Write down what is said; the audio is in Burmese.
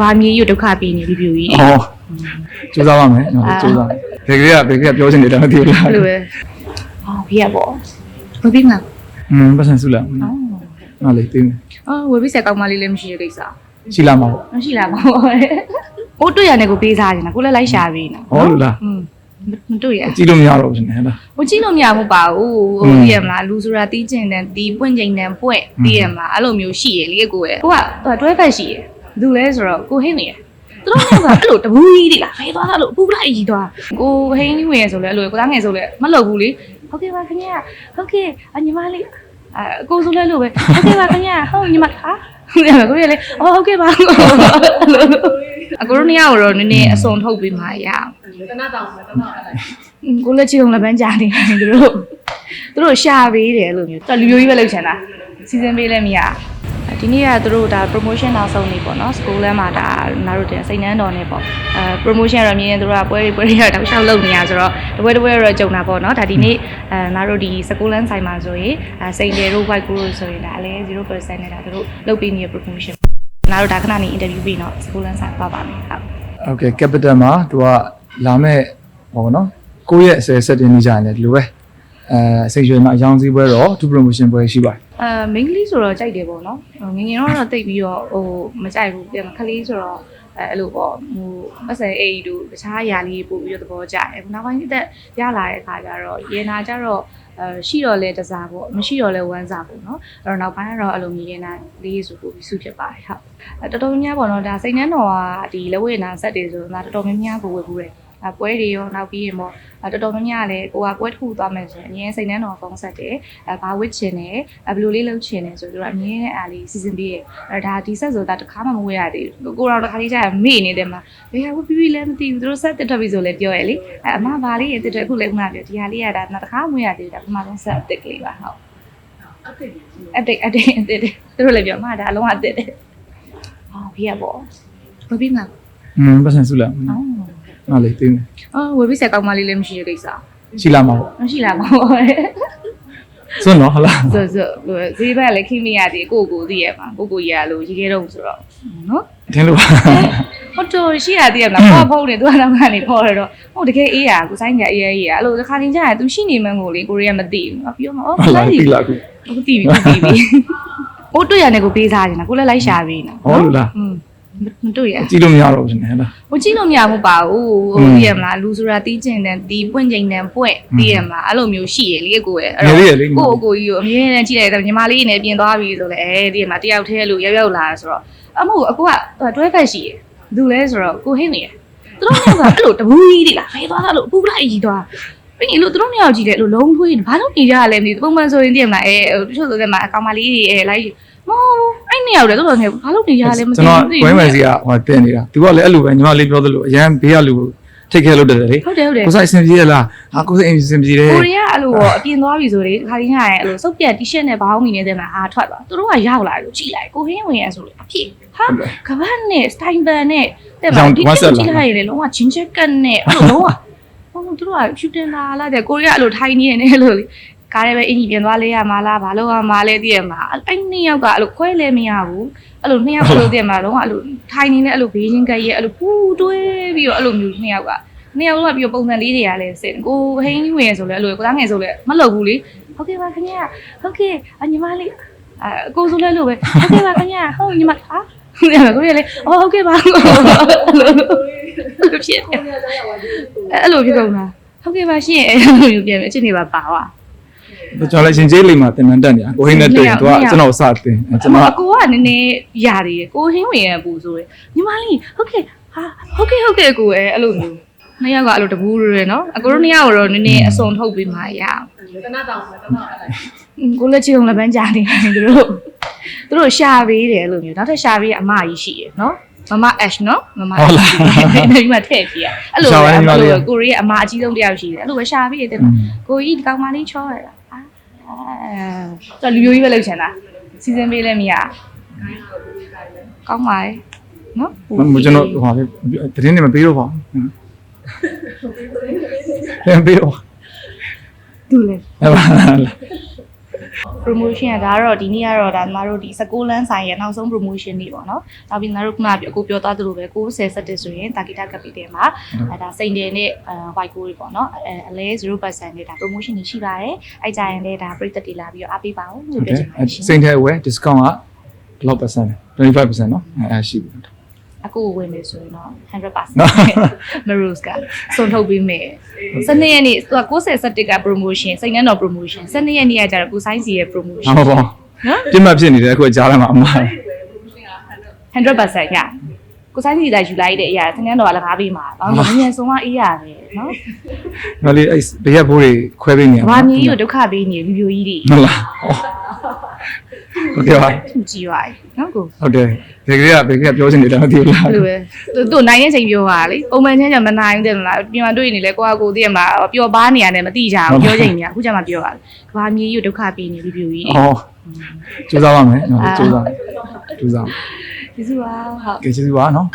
ဘာမြေကြီးကိုဒုက္ခပေးနေပြီပြူကြီး ဟောစူးစမ်းပါမယ်နော်စူးစမ်းဘယ်ကလေးကဘယ်ကလေးကပြောချင်တယ်တော့မသိဘူးလား အဲ့လိုပဲဟောဖေးရပေါ့ဝယ်ပြီးငါ อืมပတ်စံစုလာ အော် နော်လေသိမယ် အော်ဝယ်ပြီးဆက်ကောင်းမလေးလည်းမရှိတဲ့ကိစ္စ ရှိလာမှာပေါ့ မရှိလားပေါ့ဟိုတွေ့ရနေကိုပေးစားနေတာကိုလည်းလိုက်ရှာပေးနေတာ ဟောလို့လား อืมမတွေ့ရ ကြည့်လို့မရတော့ဘူးရှင်ဟဲ့လား ဟိုကြည့်လို့မရဘူးပါဘူးဟို อืม သိရမလားလူဆိုတာတီးကျင်တယ်တီးပွင့်ကျင်တယ်ပွင့်သိရမလားအဲ့လိုမျိုးရှိရလေကိုရဲ့ကိုကတွဲဖက်ရှိရ သူလဲဆိုတော့ကိုဟင်းနေရသူတို့ကအဲ့လိုတပူးကြီးတွေလားဖေးသွားတာလို့ပူပလိုက်ကြီးသွားကိုဟင်းကြီးဝင်ရဆိုလဲအဲ့လိုကိုသားငယ်ဆိုလဲမလုပ်ဘူးလေဟုတ်ကဲ့ပါခင်ဗျာဟုတ်ကဲ့အညီမလေးအကိုဆိုလဲလို့ပဲဟုတ်ကဲ့ပါခင်ဗျာဟုတ်ညီမဟာဟုတ်တယ်ကိုရလေအော်ဟုတ်ကဲ့ပါအကိုတို့နေရာတော့နည်းနည်းအစုံထုတ်ပြီးမှရအောင်တနတ်တောင်မယ်တနတ်အဲ့อืมကိုလက်ချီအောင်လည်းပန်းကြာနေတယ်သူတို့သူတို့ရှာပေးတယ်အဲ့လိုမျိုးသူကလူမျိုးကြီးပဲလုပ်ချင်တာစီစဉ်ပေးလည်းမရ ဒီနေ့ကသူတို့ဒါ promotion နောက်ဆုံးနေပေါ့နော် school လမ်းမှာဒါနားတို့တင်စိတ်နှမ်းတော်နေပေါ့အဲ promotion ရမြင်ရင်သူတို့ကပွဲတွေပွဲတွေတော့တောက်လျှောက်လုပ်နေရဆိုတော့တပွဲတပွဲတော့ကြုံတာပေါ့နော်ဒါဒီနေ့အဲနားတို့ဒီ school လမ်းဆိုင်မှာဆိုရင်အဲစိန်တယ်တို့ white group ဆိုရင်ဒါအလဲ0%နဲ့ဒါသူတို့လုပ်ပေးနေတဲ့ promotion နားတို့ဒါခဏနေ interview ပြီးတော့ school လမ်းဆိုင်ပါပါမယ်ဟုတ် โอเค capital မှာသူကလာမဲ့ဟောနော်ကိုယ့်ရဲ့အစဲ setting နေကြတယ်ဒီလိုပဲအဲစိတ်ရွှေမှာအယောင်စည်းပွဲတော့ to promotion ပွဲရှိပါတယ် အဲ main ကလေးဆိုတော့ကြိုက်တယ်ပေါ့နော်ဟိုငယ်ငယ်တော့တော့တိတ်ပြီးတော့ဟိုမကြိုက်ဘူးပြန်မခလေးဆိုတော့အဲအဲ့လိုပေါ့ဟိုမဆယ်အိတ်တို့တခြားຢာလေးပို့ပြီးတော့သဘောကျတယ်နောက်ပိုင်းအသက်ရလာတဲ့အခါကျတော့ရေနာကျတော့အဲရှိတော့လဲတစားပေါ့မရှိတော့လဲဝမ်းစားပေါ့နော်အဲ့တော့နောက်ပိုင်းကတော့အဲ့လိုမျိုးရေနာလေးဆိုပို့ပြီးစုဖြစ်ပါတယ်ဟုတ်အဲတော်တော်များများပေါ့နော်ဒါစိတ်နှမ်းတော်ကဒီလက်ဝဲနာဆက်တွေဆိုတော့ဒါတော်တော်များများကိုဝယ်ဘူးတယ်အ ပွဲတွေရောနောက်ပြီးရင်ပေါ့အဲတော်တော်များများလည်းကိုကပွဲတစ်ခုသွားမယ်ဆိုရင်အရင်စိတ်နှမ်းတော်ဖုန်းဆက်တယ်အဲဘာဝစ်ချင်တယ်အဲဘယ်လိုလေးလုပ်ချင်တယ်ဆိုတော့အမြင်နဲ့အားလေးစီစဉ်ပေးတယ်အဲဒါဒီဆက်ဆိုတာတစ်ခါမှမဝေးရသေးဘူးကိုတော့တစ်ခါလေးကြာမေ့နေတယ်မှာဘယ်ဟာဝပြီးပြီလဲမသိဘူးသူတို့ဆက်တက်ထွက်ပြီဆိုလဲပြောရလေအဲအမဘာလေးရတက်ထွက်ခုလည်းခုနပြောဒီဟာလေးရတာနောက်တစ်ခါမဝေးရသေးဘူးဒါပထမဆုံးဆက်အစ်စ်ကလေးပါဟုတ်အတိတ်ကြီး update update အစ်စ်သူတို့လည်းပြောမှာဒါအလုံးဝအစ်စ်တယ်ဟောပြရပေါ့ဝယ်ပြီးမှာอืมပတ်စံစုလာ အော်နော်လေသိမယ်အော်ဝယ်ပြီးဆက်ကောင်းမလေးလည်းမရှိတဲ့ကိစ္စရှိလာမှာပေါ့မရှိလားပေါ့စွန်းနော်ဟုတ်လားဆိုဆိုဈေးဘက်လည်းခိမိရသေးကိုကိုသိရမှာကိုကိုရလို့ရေခဲတော့ဆိုတော့နော်ထင်လို့ပါဟုတ်တော့ရှိရသေးရမလားပေါ်ဖုံးနေသူကတော့ကနေပေါ်ရတော့ဟုတ်တကယ်အေးရကိုဆိုင်ကအေးရအေးရအဲ့လိုတစ်ခါတင်ကြရသူရှိနေမှန်းကိုလေကိုရီးယားမသိဘူးငါပြောမှာအော်ဟုတ်လားသိပြီလားခုဟုတ်သိပြီသိပြီဟိုတွေ့ရနေကိုပေးစားနေတာကိုလည်းလိုက်ရှာပေးနေတာဟောလို့လားอืม မတွေ့ရကြည့်လို့မရတော့ဘူးရှင်ဟဲ့လားဟိုကြည့်လို့မရဘူးပါဘူးဟိုသိရမလားလူဆိုတာတီးကျင်တယ်တီးပွင့်ကျင်တယ်ပွင့်သိရမလားအဲ့လိုမျိုးရှိရလေကိုယ်ရဲ့အဲ့တော့ကိုကိုကြီးကိုအမြဲတမ်းကြည့်လိုက်တယ်ညီမလေးနေပြင်သွားပြီဆိုလဲအဲသိရမလားတယောက်တည်းလို့ရောက်ရောက်လာဆိုတော့အမဟုတ်အကူကတွဲဖက်ရှိရလူလဲဆိုတော့ကိုဟိတ်နေရသူတို့ကအဲ့လိုတဘူးကြီးတိလားဖေးသွားတာလို့အပူလိုက်ကြီးသွားအဲ့ဒီလို့သူတို့နှစ်ယောက်ကြည့်တယ်အဲ့လိုလုံးထွေးဘာလို့နေကြရလဲမသိဘူးပုံမှန်ဆိုရင်သိရမလားအဲတချို့ဆိုတဲ့မှာအကောင်မလေးတွေအဲလိုက် မဟုတ်အဲ့နှစ်ယောက်တည်းတော်တော်နေဘာလို့နေကြရလဲမသိကျွန်ဘူးတော်ဝိုင်းမယ်စီကဟိုတင်နေတာသူကလည်းအဲ့လိုပဲညီမလေးပြောသလိုအရန်ဘေးကလူထိတ်ခဲလို့တယ်လေဟုတ်တယ်ဟုတ်တယ်ကိုဆိုင်စင်ပြေးရလားဟာကိုဆိုင်အစင်ပြေးတယ်ကိုရီးယားအဲ့လိုပေါ့အပြင်သွားပြီဆိုလေခါကြီးညရင်အဲ့လိုစုပ်ပြက်တီရှပ်နဲ့ဘောင်းမီနေတဲ့မှာအာထွက်သွားသူတို့ကရောက်လာလို့ကြည်လိုက်ကိုဟင်းဝင်ရဆိုလေအဖြစ်ဟာကပတ်နဲ့စတိုင်ပန်နဲ့တဲ့မှာဒီချက်ကြည့်လိုက်ရင်လေလုံးဝချင်းချက်ကတ်နဲ့အဲ့လိုလုံးဝဟိုသူတို့ကရှူတင်လာလာတဲ့ကိုရီးယားအဲ့လိုထိုင်နေနေလို့လေ ကားရဲပဲအင်ကြီးပြန်သွားလဲရမှာလားဘာလို့ရမှာလဲသိရမှာအဲ့နှစ်ယောက်ကအဲ့လိုခွဲလဲမရဘူးအဲ့လိုနှစ်ယောက်အဲ့လိုသိရမှာလုံးဝအဲ့လိုထိုင်နေနဲ့အဲ့လိုဘေးချင်းကက်ရဲ့အဲ့လိုပူတွဲပြီးတော့အဲ့လိုမျိုးနှစ်ယောက်ကနှစ်ယောက်လုံးကပြီးတော့ပုံစံလေးတွေကလည်းစင်ကိုဟင်းကြီးဝင်ရဆိုလဲအဲ့လိုကိုသားငယ်ဆိုလဲမလုပ်ဘူးလေဟုတ်ကဲ့ပါခင်ဗျာဟုတ်ကဲ့အညီမလေးအကိုဆိုလဲလို့ပဲဟုတ်ကဲ့ပါခင်ဗျာဟုတ်ညီမဟာဟုတ်တယ်ကိုရလေအော်ဟုတ်ကဲ့ပါအဲ့လိုဖြစ်တယ်ကိုရီးယားသားရောက်သွားပြီအဲ့လိုဖြစ်ကုန်တာဟုတ်ကဲ့ပါရှင်အဲ့လိုမျိုးပြန်ပြီအချင်းတွေပါပါသွား ကျွန်တော်လည်းရှင်ကျေးလိမ်မှာတင်နန်းတက်နေတာကိုဟင်းနဲ့တွေ့ရင်သူကကျွန်တော်စတင်ကျွန် အ တော် မအကိုကနည်းနည်းຢာတွေကိုဟင်းဝင်ရပူဆိုရယ်ညီမလေးဟုတ်ကဲ့ဟာဟုတ်ကဲ့ဟုတ်ကဲ့ကိုရဲ့အဲ့လိုမျိုးနှစ်ယောက်ကအဲ့လိုတပူးရဲနော်အကိုတို့နှစ်ယောက်ကတော့နည်းနည်းအစုံထုတ်ပြီးမှရအောင် တနတ်တောင်မယ်တနတ်အဲ့ อืมကိုလက်ချီအောင်လည်းပန်းကြာနေတယ်သူတို့သူတို့ရှာပေးတယ်အဲ့လိုမျိုးနောက်ထပ်ရှာပေးအမကြီးရှိရယ်နော်မမ ash နော်မမ ဟုတ်လား ဒီမှာထည့်ပြရအဲ့လို ရှာ ပဲ ပေးညီမ အဲ့ လေး လိုကိုရီးယားအမအကြီးဆုံးတစ်ယောက်ရှိတယ်အဲ့လိုပဲရှာပေးတယ်တဲ့ကိုကြီးဒီကောင်မလေးချောရတာ အာအဲတော်လူမျိုးကြီးပဲလောက်ချင်တာစီစဉ်ပေးလည်းမရကောင်းပါလေနော်မကျွန်တော်ဟောတရင်နေမပေးတော့ပါဘူးပြန်ပေးတော့သူလေဟုတ်ပါလား promotion ကဒါကတော့ဒီနေ့ကတော့ဒါညီမတို့ဒီ16လမ်းဆိုင်ရဲ့နောက်ဆုံး promotion တွေပေါ့နော်။နောက်ပြီးညီမတို့ခုနကပြောအခုပြောသွားသလိုပဲ90 set ဆိုရင်တာဂီတာကပီတယ်မှာအဲဒါစိန်တယ်နဲ့အဲ white gold တွေပေါ့နော်။အဲအလဲ0%နဲ့ဒါ promotion တွေရှိပါတယ်။အဲကြရင်လည်းဒါပရိသတ်တွေလာပြီးတော့အားပေးပါဦးလို့ပြောချင်ပါတယ်ရှင် စိန်ထဲဝယ် discount ကဘယ်လောက် percent လဲ25%เนาะအဲရှိပြီ ။ အခုဝင်မယ်ဆိုရင်တော့နော်100% Marus ကစုံထုတ်ပေးမယ်။စနေရက်နေ့သူက90 set က promotion စိန်နှံတော် promotion စနေရက်နေ့ကကျတော့ကိုဆိုင်စီရဲ့ promotion ဟုတ်ပါနော်ပြစ်မှတ်ဖြစ်နေတယ်အခုကြားထဲမှာအမှား100%ရကိုဆိုင်စီကယူလိုက်တဲ့အရာသင်္ကန်းတော်ကလည်းငါးပေးမှာ။ဘာလို့လဲမြန်ဆုံးကအေးရတယ်နော်ဒါလေးအဲ့ဘေးရဘိုးတွေခွဲပေးနေရ။ဘာမျိုးကြီးကိုဒုက္ခပေးနေလူမျိုးကြီးတွေဟုတ်လား ဟုတ်ကဲ့ပါသူကြည့်ရည်နော်ကိုဟုတ်တယ်ဒီကလေးကဘေးကပြောချင်တယ်မသိဘူးလားအဲ့လိုပဲသူသူနိုင်ရဲ့ချိန်ပြောပါလေပုံမှန်ချင်းကျမနိုင်ဘူးတယ်မလားပြင်မတွေ့နေလေကိုကကိုသိရမလားပျော်ပါနေရတယ်မသိကြဘူးပြောချိန်ကြီးအခုကျမှပြောပါလေကဘာမျိုးကြီးကိုဒုက္ခပေးနေလူမျိုးကြီးတွေအော်ကျူးစားပါမယ်နော်ကျူးစားကျူးစားကျေးဇူးပါဟုတ်ကဲကျေးဇူးပါနော်